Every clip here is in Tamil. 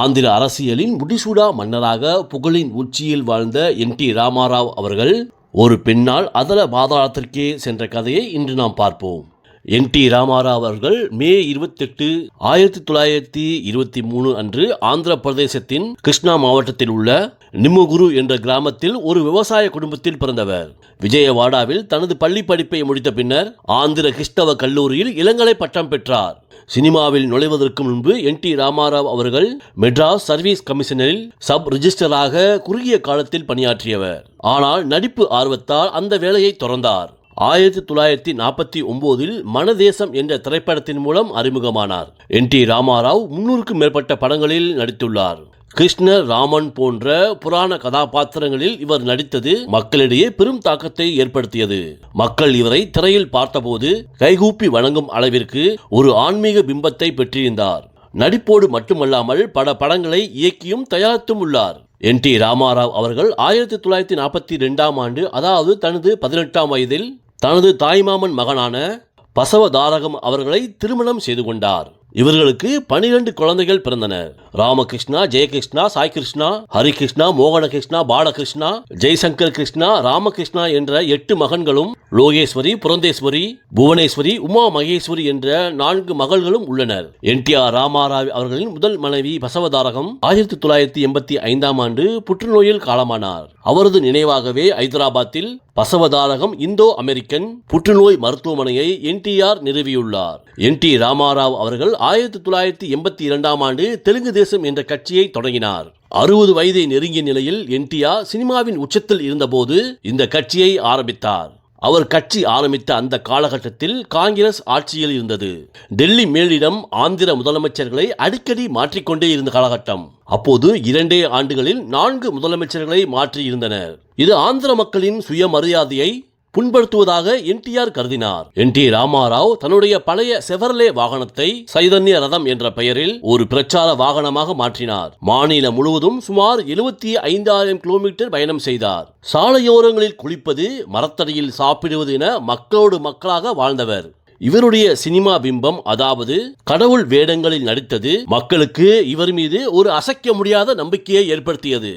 ஆந்திர அரசியலின் முடிசூடா மன்னராக புகழின் உச்சியில் வாழ்ந்த என் டி ராமாராவ் அவர்கள் ஒரு பெண்ணால் அதல பாதாளத்திற்கே சென்ற கதையை இன்று நாம் பார்ப்போம். என் டி ராமாராவ் அவர்கள் மே இருபத்தெட்டு ஆயிரத்தி தொள்ளாயிரத்தி இருபத்தி மூணு அன்று ஆந்திர பிரதேசத்தின் கிருஷ்ணா மாவட்டத்தில் உள்ள நிம்முகுரு என்ற கிராமத்தில் ஒரு விவசாய குடும்பத்தில் பிறந்தவர். விஜயவாடாவில் தனது பள்ளி படிப்பை முடித்த பின்னர் ஆந்திர கிறிஸ்தவ கல்லூரியில் இளங்கலை பட்டம் பெற்றார். சினிமாவில் நுழைவதற்கு முன்பு என் டி ராமாராவ் அவர்கள் மெட்ராஸ் சர்வீஸ் கமிஷனரில் சப் ரிஜிஸ்டராக குறுகிய காலத்தில் பணியாற்றியவர். ஆனால் நடிப்பு ஆர்வத்தால் அந்த வேலையை தொடர்ந்தார். ஆயிரத்தி தொள்ளாயிரத்தி நாற்பத்தி ஒன்பதில் மனதேசம் என்ற திரைப்படத்தின் மூலம் அறிமுகமானார். என் டி ராமாராவ் முன்னூறுக்கும் மேற்பட்ட படங்களில் நடித்துள்ளார். கிருஷ்ணர் ராமன் போன்ற புராண கதாபாத்திரங்களில் இவர் நடித்தது மக்களிடையே பெரும் தாக்கத்தை ஏற்படுத்தியது. மக்கள் இவரை திரையில் பார்த்தபோது கைகூப்பி வணங்கும் அளவிற்கு ஒரு ஆன்மீக பிம்பத்தை பெற்றிருந்தார். நடிப்போடு மட்டுமல்லாமல் பல படங்களை இயக்கியும் தயாரித்தும் உள்ளார். என் டி ராமாராவ் அவர்கள் ஆயிரத்தி தொள்ளாயிரத்தி நாற்பத்தி ரெண்டாம் ஆண்டு அதாவது தனது பதினெட்டாம் வயதில் தனது தாய்மாமன் மகனான பசவதாரகம் அவர்களை திருமணம் செய்து கொண்டார். இவர்களுக்கு பனிரெண்டு குழந்தைகள் பிறந்தனர். ராமகிருஷ்ணா ஜெயகிருஷ்ணா சாய் கிருஷ்ணா ஹரிகிருஷ்ணா மோகனகிருஷ்ணா பாலகிருஷ்ணா ஜெய்சங்கர் கிருஷ்ணா ராமகிருஷ்ணா என்ற எட்டு மகன்களும் லோகேஸ்வரி புரந்தேஸ்வரி புவனேஸ்வரி உமா மகேஸ்வரி என்ற நான்கு மகள்களும் உள்ளனர். என் டி ஆர் ராமாராவ் அவர்களின் முதல் மனைவி பசவதாரகம் ஆயிரத்தி தொள்ளாயிரத்தி எண்பத்தி ஐந்தாம் ஆண்டு புற்றுநோயில் காலமானார். அவரது நினைவாகவே ஐதராபாத்தில் பசவதாரகம் இந்தோ அமெரிக்கன் புற்றுநோய் மருத்துவமனையை என் டிஆர் நிறுவியுள்ளார். என் டி ராமாராவ் அவர்கள் ஆயிரத்தி தொள்ளாயிரத்தி எண்பத்தி இரண்டாம் ஆண்டு தெலுங்கு தேசம் என்ற கட்சியை தொடங்கினார். அறுபது வயதை நெருங்கிய நிலையில் என்டிஆர் சினிமாவின் உச்சத்தில் இருந்தபோது இந்த கட்சியை ஆரம்பித்தார். அவர் கட்சி ஆரம்பித்த அந்த காலகட்டத்தில் காங்கிரஸ் ஆட்சியில் இருந்தது. டெல்லி மேலிடம் ஆந்திர முதலமைச்சர்களை அடிக்கடி மாற்றிக்கொண்டே இருந்த காலகட்டம். அப்போது இரண்டே ஆண்டுகளில் நான்கு முதலமைச்சர்களை மாற்றியிருந்தனர். இது ஆந்திர மக்களின் சுயமரியாதையை புண்படுத்துவதாக என்டிஆர் கருதினார். என் டி ராமாராவ் தன்னுடைய பழைய செவர்லே வாகனத்தை சைதன்ய ரதம் என்ற பெயரில் ஒரு பிரச்சார வாகனமாக மாற்றினார். மாநிலம் முழுவதும் சுமார் எழுபத்தி ஐந்தாயிரம் கிலோமீட்டர் பயணம் செய்தார். சாலையோரங்களில் குளிப்பது மரத்தடியில் சாப்பிடுவது என மக்களோடு மக்களாக வாழ்ந்தவர். இவருடைய சினிமா பிம்பம் அதாவது கடவுள் வேடங்களில் நடித்தது மக்களுக்கு இவர் மீது ஒரு அசைக்க முடியாத நம்பிக்கையை ஏற்படுத்தியது.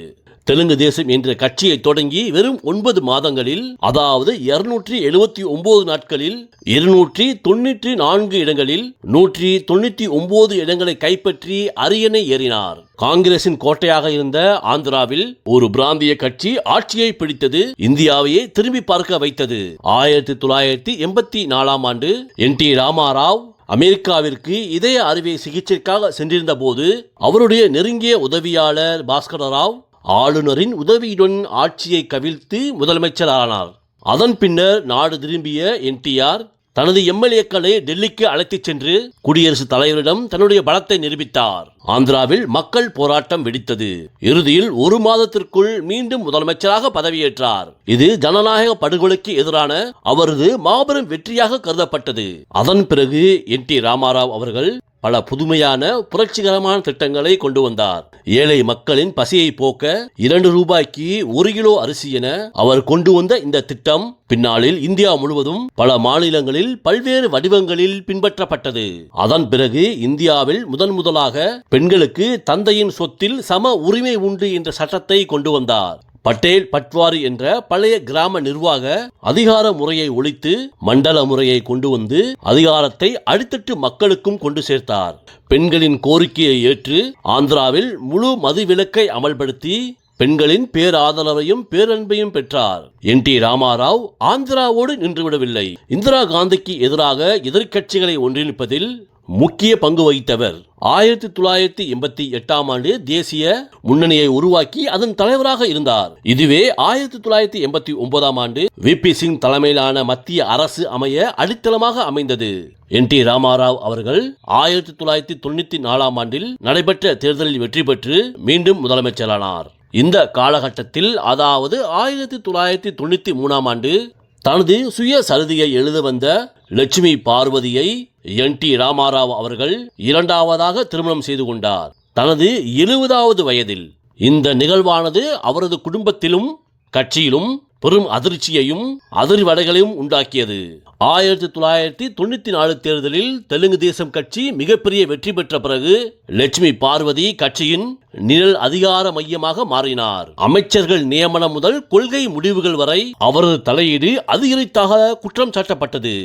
தெலுங்கு தேசம் என்ற கட்சியை தொடங்கி வெறும் ஒன்பது மாதங்களில் அதாவது இருநூற்றி எழுபத்தி ஒன்பது நாட்களில் இருநூற்றி தொண்ணூற்றி நான்கு இடங்களில் நூற்றி தொண்ணூற்றி ஒன்பது இடங்களை கைப்பற்றி அரியணை ஏறினார். காங்கிரசின் கோட்டையாக இருந்த ஆந்திராவில் ஒரு பிராந்திய கட்சி ஆட்சியை பிடித்தது இந்தியாவையே திரும்பி பார்க்க வைத்தது. ஆயிரத்தி தொள்ளாயிரத்தி எண்பத்தி நாலாம் ஆண்டு என். டி. ராமாராவ் அமெரிக்காவிற்கு இதய அறுவை சிகிச்சைக்காக சென்றிருந்த போது அவருடைய நெருங்கிய உதவியாளர் பாஸ்கர ராவ் ஆளுநரின் உதவியுடன் ஆட்சியை கவிழ்த்து முதலமைச்சர் ஆனார் அதன் பின்னர் நாடு திரும்பிய என்டிஆர் தனது எம்எல்ஏக்களை டெல்லிக்கு அழைத்துச் சென்று குடியரசுத் தலைவரிடம் தன்னுடைய பலத்தை நிரூபித்தார். ஆந்திராவில் மக்கள் போராட்டம் வெடித்தது. இறுதியில் ஒரு மாதத்திற்குள் மீண்டும் முதலமைச்சராக பதவியேற்றார். இது ஜனநாயக படுகொலைக்கு எதிரான அவரது மாபெரும் வெற்றியாக கருதப்பட்டது. அதன் பிறகு என் டி ராமாராவ் அவர்கள் பல புதுமையான புரட்சிகரமான திட்டங்களை கொண்டு வந்தார். ஏழை மக்களின் பசியை போக்க இரண்டு ரூபாய்க்கு ஒரு கிலோ அரிசி என அவர் கொண்டு வந்த இந்த திட்டம் பின்னாளில் இந்தியா முழுவதும் பல மாநிலங்களில் பல்வேறு வடிவங்களில் பின்பற்றப்பட்டது. அதன் பிறகு இந்தியாவில் முதன் முதலாக பெண்களுக்கு தந்தையின் சொத்தில் சம உரிமை உண்டு என்ற சட்டத்தை கொண்டு வந்தார். பட்டேல் பட்வாரி என்ற பழைய கிராம நிர்வாக அதிகார முறையை ஒழித்து மண்டல முறையை கொண்டு வந்து அதிகாரத்தை அடித்தட்டு மக்களுக்கும் கொண்டு சேர்த்தார். பெண்களின் கோரிக்கையை ஏற்று ஆந்திராவில் முழு மதுவிலக்கை அமல்படுத்தி பெண்களின் பேராதரவையும் பேரன்பையும் பெற்றார். என் டி ராமாராவ் ஆந்திராவோடு நின்றுவிடவில்லை. இந்திரா காந்திக்கு எதிராக எதிர்க்கட்சிகளை ஒன்றிணைப்பதில் முக்கிய பங்கு வகித்தவர். ஆயிரத்தி தொள்ளாயிரத்தி எண்பத்தி எட்டாம் ஆண்டு தேசிய முன்னணியை உருவாக்கி அதன் தலைவராக இருந்தார். இதுவே ஆயிரத்தி தொள்ளாயிரத்தி எண்பத்தி ஒன்பதாம் ஆண்டு வி. பி. சிங் தலைமையிலான மத்திய அரசு அமைய அடித்தளமாக அமைந்தது. என். டி. ராமாராவ் அவர்கள் ஆயிரத்தி தொள்ளாயிரத்தி தொண்ணூத்தி நாலாம் ஆண்டில் நடைபெற்ற தேர்தலில் வெற்றி பெற்று மீண்டும் முதலமைச்சரானார். இந்த காலகட்டத்தில் அதாவது ஆயிரத்தி தொள்ளாயிரத்தி தொண்ணூத்தி மூணாம் ஆண்டு தனது சுய சருதியை எழுத வந்த லட்சுமி பார்வதியை என் டி ராமாராவ் அவர்கள் இரண்டாவதாக திருமணம் செய்து கொண்டார். தனது எழுபதாவது வயதில் இந்த நிகழ்வானது அவரது குடும்பத்திலும் கட்சியிலும் பெரும் அதிர்ச்சியையும் அதிர்வடைகளையும் உண்டாக்கியது. ஆயிரத்தி தொள்ளாயிரத்தி தொண்ணூத்தி நாலு தேர்தலில் தெலுங்கு தேசம் கட்சி மிகப்பெரிய வெற்றி பெற்ற பிறகு லட்சுமி பார்வதி கட்சியின் நிழல் அதிகார மையமாக மாறினார். அமைச்சர்கள் நியமனம் முதல் கொள்கை முடிவுகள் வரை அவரது தலையீடு அதிகரித்தாக குற்றம் சாட்டப்பட்டது.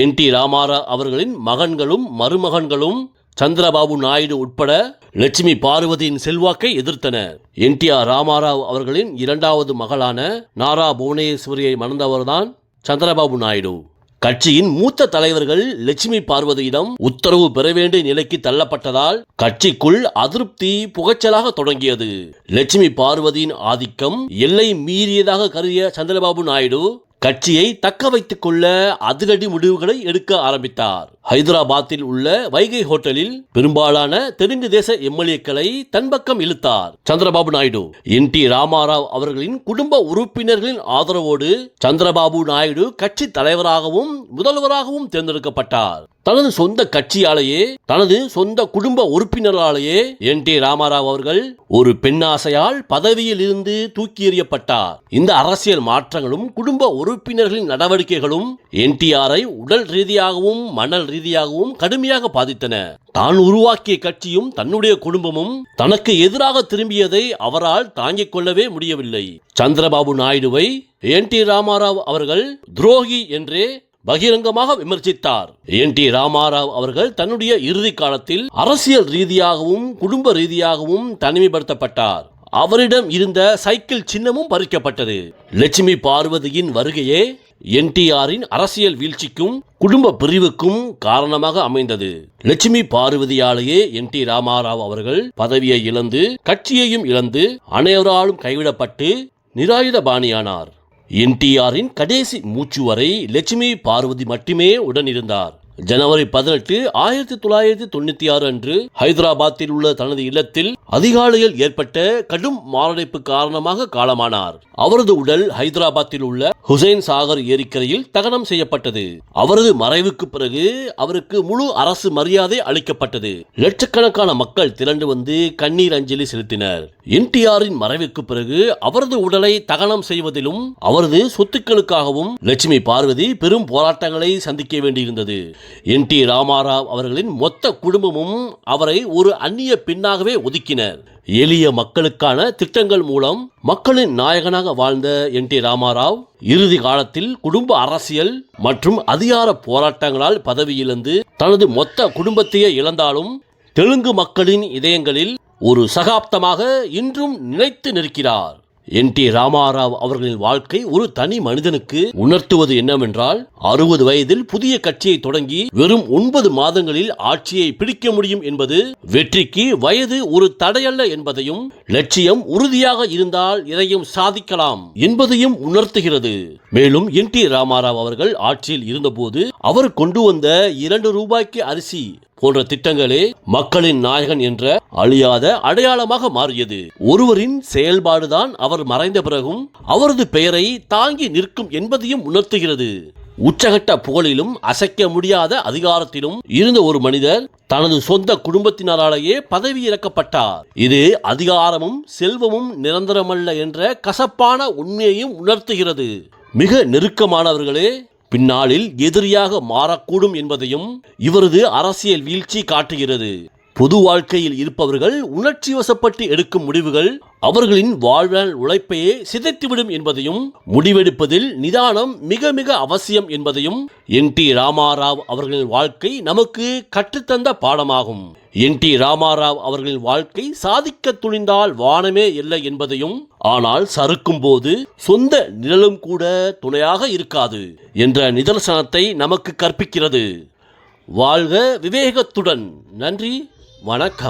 என் டி ராமாரா அவர்களின் மகன்களும் மருமகன்களும் சந்திரபாபு நாயுடு உட்பட லட்சுமி பார்வதியின் செல்வாக்கை எதிர்த்தனர் என் டி ஆர் ராமாராவ் அவர்களின் இரண்டாவது மகளான நாரா புவனேஸ்வரியை மணந்தவர்தான் சந்திரபாபு நாயுடு. கட்சியின் மூத்த தலைவர்கள் லட்சுமி பார்வதியிடம் உத்தரவு பெற வேண்டிய நிலைக்கு தள்ளப்பட்டதால் கட்சிக்குள் அதிருப்தி புகைச்சலாக தொடங்கியது. லட்சுமி பார்வதியின் ஆதிக்கம் எல்லை மீறியதாக கருதிய சந்திரபாபு நாயுடு கட்சியை தக்க வைத்துக் கொள்ள அதிரடி முடிவுகளை எடுக்க ஆரம்பித்தார். ஹைதராபாத்தில் உள்ள வைகை ஹோட்டலில் பெரும்பாலான தெலுங்கு தேச எம்எல்ஏக்களை தன் பக்கம் இழுத்தார் சந்திரபாபு நாயுடு. என் டி ராமாராவ் அவர்களின் குடும்ப உறுப்பினர்களின் ஆதரவோடு சந்திரபாபு நாயுடு கட்சி தலைவராகவும் முதல்வராகவும் தேர்ந்தெடுக்கப்பட்டார். தனது சொந்த கட்சியாலேயே தனது சொந்த குடும்ப உறுப்பினராலேயே என் டி ராமாராவ் அவர்கள் ஒரு பெண்ணாசையால் பதவியில் இருந்து தூக்கி எறியப்பட்டார். இந்த அரசியல் மாற்றங்களும் குடும்ப உறுப்பினர்களின் நடவடிக்கைகளும் என்டிஆரை உடல் ரீதியாகவும் மணல் ரீதியாகவும் கடுமையாக பாதித்தன. தான் உருவாக்கிய கட்சியும் தன்னுடைய குடும்பமும் தனக்கு எதிராக திரும்பியதை அவரால் தாங்கிக் கொள்ளவே முடியவில்லை. சந்திரபாபு நாயுடுவை என் டி ராமாராவ் அவர்கள் துரோகி என்றே பகிரங்கமாக விமர்சித்தார். என் டி ராமாராவ் அவர்கள் தன்னுடைய இறுதி காலத்தில் அரசியல் ரீதியாகவும் குடும்ப ரீதியாகவும் தனிமைப்படுத்தப்பட்டார். அவரிடம் இருந்த சைக்கிள் சின்னமும் பறிக்கப்பட்டது. லட்சுமி பார்வதியின் வருகையே என்டிஆரின் அரசியல் வீழ்ச்சிக்கும் குடும்ப பிரிவுக்கும் காரணமாக அமைந்தது. லட்சுமி பார்வதியாலேயே என் டி ராமாராவ் அவர்கள் பதவியை இழந்து கட்சியையும் இழந்து அனைவராலும் கைவிடப்பட்டு நிராயுதபாணியானார் என்டிஆரின் கடைசி மூச்சு வரை லட்சுமி பார்வதி மட்டுமே உடனிருந்தார். ஜனவரி பதினெட்டு ஆயிரத்தி தொள்ளாயிரத்தி தொண்ணூத்தி ஆறு அன்று ஹைதராபாத்தில் உள்ள தனது இல்லத்தில் அதிகாலையில் ஏற்பட்ட கடும் மாரடைப்பு காரணமாக காலமானார். அவரது உடல் ஹைதராபாத்தில் உள்ள ஹுசைன் சாகர் ஏரிக்கரையில் தகனம் செய்யப்பட்டது. அவரது மறைவுக்கு பிறகு அவருக்கு முழு அரசு மரியாதை அளிக்கப்பட்டது. லட்சக்கணக்கான மக்கள் திரண்டு வந்து கண்ணீர் அஞ்சலி செலுத்தினர். என்டிஆரின் மறைவுக்கு பிறகு அவரது உடலை தகனம் செய்வதிலும் அவரது சொத்துக்களுக்காகவும் லட்சுமி பார்வதி பெரும் போராட்டங்களை சந்திக்க வேண்டியிருந்தது. என் டி ராமாராவ் அவர்களின் மொத்த குடும்பமும் அவரை ஒரு அந்நிய பெண்ணாகவே ஒதுக்கினர். எளிய மக்களுக்கான திட்டங்கள் மூலம் மக்களின் நாயகனாக வாழ்ந்த என் டி ராமாராவ் இறுதி காலத்தில் குடும்ப அரசியல் மற்றும் அதிகார போராட்டங்களால் பதவியிழந்து தனது மொத்த குடும்பத்தையே இழந்தாலும் தெலுங்கு மக்களின் இதயங்களில் ஒரு சகாப்தமாக இன்றும் நிலைத்து நிற்கிறார். என் டி ராமாராவ் அவர்களின் வாழ்க்கை ஒரு தனி மனிதனுக்கு உணர்த்துவது என்னவென்றால் அறுபது வயதில் புதிய கட்சியை தொடங்கி வெறும் ஒன்பது மாதங்களில் ஆட்சியை பிடிக்க முடியும் என்பது வெற்றிக்கு வயது ஒரு தடையல்ல என்பதையும் லட்சியம் உறுதியாக இருந்தால் இதையும் சாதிக்கலாம் என்பதையும் உணர்த்துகிறது. மேலும் என் டி ராமாராவ் அவர்கள் ஆட்சியில் இருந்தபோது அவர் கொண்டு வந்த இரண்டு ரூபாய்க்கு அரிசி போன்ற திட்டங்களே மக்களின் நாயகன் என்ற அழியாத அடையாளமாக மாறியது. ஒருவரின் செயல்பாடுதான் அவர் மறைந்த பிறகும் அவரது பெயரை தாங்கி நிற்கும் என்பதையும் உணர்த்துகிறது. உச்சகட்ட புகழிலும் அசைக்க முடியாத அதிகாரத்திலும் இருந்த ஒரு மனிதர் தனது சொந்த குடும்பத்தினராலேயே பதவி இறக்கப்பட்டார் இது அதிகாரமும் செல்வமும் நிரந்தரமல்ல என்ற கசப்பான உண்மையையும் உணர்த்துகிறது. மிக நெருக்கமானவர்களே பின்னாளில் எதிரியாக மாறக்கூடும் என்பதையும் இவரது அரசியல் வீழ்ச்சி காட்டுகிறது. பொது வாழ்க்கையில் இருப்பவர்கள் உணர்ச்சி வசப்பட்டு எடுக்கும் முடிவுகள் அவர்களின் வாழ்நாள் உழைப்பையே சிதைத்துவிடும் என்பதையும் முடிவெடுப்பதில் நிதானம் மிக மிக அவசியம் என்பதையும் என் டி ராமாராவ் அவர்களின் வாழ்க்கை நமக்கு கற்றுத்தந்த பாடமாகும். என் டி ராமாராவ் அவர்களின் வாழ்க்கை சாதிக்க துணிந்தால் வானமே இல்லை என்பதையும் ஆனால் சறுக்கும் போது சொந்த நிழலும் கூட துணையாக இருக்காது என்ற நிதர்சனத்தை நமக்கு கற்பிக்கிறது. வாழ்க விவேகத்துடன். நன்றி. வணக்கம்